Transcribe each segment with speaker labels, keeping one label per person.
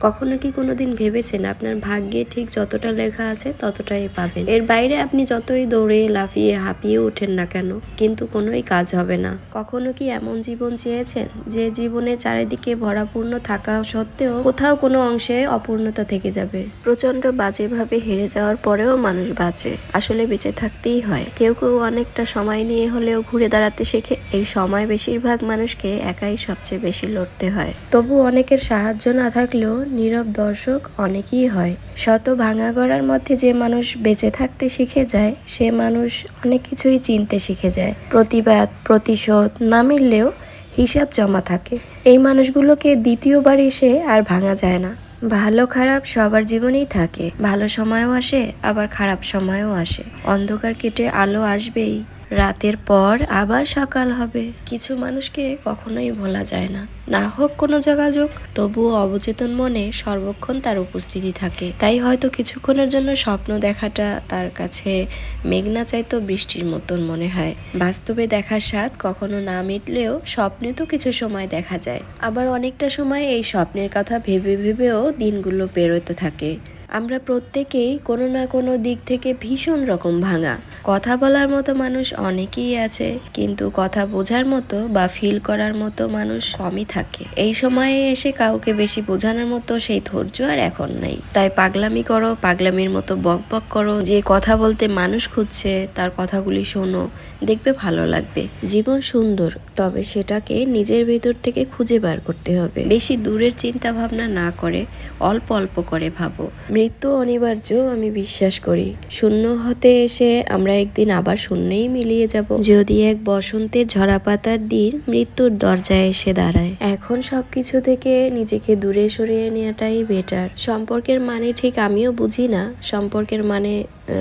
Speaker 1: কখনো কি কোনোদিন ভেবেছেন আপনার ভাগ্যে ঠিক যতটা লেখা আছে ততটাই পাবেন? এর বাইরে আপনি যতই দৌড়ে, লাফিয়ে, হাঁপিয়ে ওঠেন না কেন, কিন্তু কোনোই কাজ হবে না। কখনো কি এমন জীবন চেয়েছেন যে জীবনে চারিদিকে ভরাপূর্ণ থাকা সত্ত্বেও কোথাও কোনো অংশে অপূর্ণতা থেকে যাবে? প্রচণ্ড বাজেভাবে হেরে যাওয়ার পরেও মানুষ বাঁচে, আসলে বেঁচে থাকতেই হয়। কেউ কেউ অনেকটা সময় নিয়ে হলেও ঘুরে দাঁড়াতে শেখে, এই সময় বেশিরভাগ মানুষকে একাই সবচেয়ে বেশি লড়তে হয়। তবু অনেকের সাহায্য না থাকলেও নীরব দর্শক অনেকেই হয়। শত ভাঙা গড়ার মধ্যে যে মানুষ বেঁচে থাকতে শিখে যায়, সে মানুষ অনেক কিছুই চিনতে শিখে যায়। প্রতিবাদ, প্রতিশোধ না মিললেও হিসাব জমা থাকে। এই মানুষগুলোকে দ্বিতীয়বার এসে আর ভাঙা যায় না। ভালো খারাপ সবার জীবনেই থাকে। ভালো সময়ও আসে, আবার খারাপ সময়ও আসে। অন্ধকার কেটে আলো আসবেই। রাতের পর আবার সকাল হবে। কিছু মানুষকে কখনোই ভোলা যায় না। না হোক কোনো যোগাযোগ, তবুও অবচেতন মনে সর্বক্ষণ তার উপস্থিতি থাকে। তাই হয়তো কিছুক্ষণের জন্য স্বপ্ন দেখাটা তার কাছে মেঘনা চাইতো বৃষ্টির মতন মনে হয়। বাস্তবে দেখার স্বাদ কখনো না মিটলেও স্বপ্নে তো কিছু সময় দেখা যায়। আবার অনেকটা সময় এই স্বপ্নের কথা ভেবে ভেবেও দিনগুলো পেরোতে থাকে। আমরা প্রত্যেকেই কোনো না কোনো দিক থেকে ভীষণ রকম ভাঙা। কথা বলার মতো মানুষ অনেকেই আছে, কিন্তু কথা বোঝার মতো বা ফিল করার মতো মানুষ কমই থাকে। এই সময়ে এসে কাউকে বেশি বোঝানোর মতো সেই ধৈর্য আর এখন নাই। তাই পাগলামি করো, পাগলামির মতো বক বক করো, যে কথা বলতে মানুষ খুঁজছে, তার কথাগুলি শোনো, দেখবে ভালো লাগবে। জীবন সুন্দর, তবে সেটাকে নিজের ভেতর থেকে খুঁজে বার করতে হবে। বেশি দূরের চিন্তা ভাবনা না করে, অল্প অল্প করে ভাবো। মৃত্যু অনিবার্য, আমি বিশ্বাস করি। শূন্য হতে এসে আমরা একদিন আবার শূন্যেই মিলিয়ে যাব। যদি এক বসন্তের ঝরা পাতার দিন মৃত্যুর দরজায় এসে দাঁড়ায়। এখন সবকিছু থেকে নিজেকে দূরে সরিয়ে নেওয়াটাই বেটার সম্পর্কের মানে ঠিক আমিও বুঝি না। সম্পর্কের মানে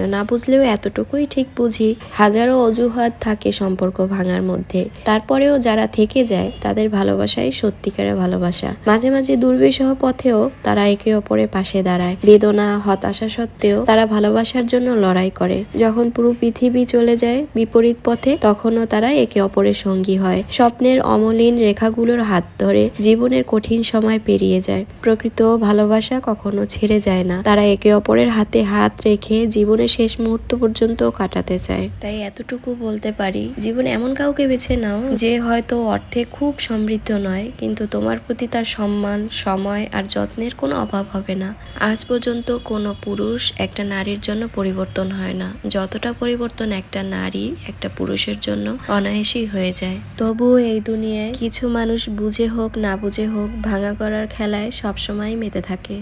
Speaker 1: না বুঝলেও এতটুকুই ঠিক বুঝি। হাজারো অজুহাত থাকে সম্পর্ক ভাঙার মধ্যে। তারপরেও যারা থেকে যায়, তাদের ভালোবাসাই সত্যিকারের ভালোবাসা। মাঝে মাঝে দুর্বিষহ পথেও তারা একে অপরের পাশে দাঁড়ায়। বেদনা হতাশা সত্ত্বেও তারা ভালোবাসার জন্য লড়াই করে। যখন পুরো পৃথিবী চলে যায় বিপরীত পথে, তখনও তারা একে অপরের সঙ্গী হয়। স্বপ্নের অমলিন রেখাগুলোর হাত ধরে জীবনের কঠিন সময় পেরিয়ে যায়। প্রকৃত ভালোবাসা কখনো ছেড়ে যায় না। তারা একে অপরের হাতে হাত রেখে জীবনের শেষ মুহূর্ত পর্যন্ত কাটাতে চায়। তাই এতটুকু বলতে পারি, জীবন এমন কাউকে বেছে নাও যে হয়তো অর্থে খুব সমৃদ্ধ নয়, কিন্তু তোমার প্রতি তার সম্মান, সময় আর যত্নের কোনো অভাব হবে না। আজ পর্যন্ত কোনো পুরুষ একটা নারীর জন্য পরিবর্তন হয় না। যতটা পরিবর্তন একটা নারী একটা পুরুষের জন্য অনায়াসই হয়ে যায়। তবুও এই দুনিয়ায় কিছু মানুষ বুঝে হোক, না বুঝে হোক, ভাঙা করার খেলায় সবসময় মেতে থাকে।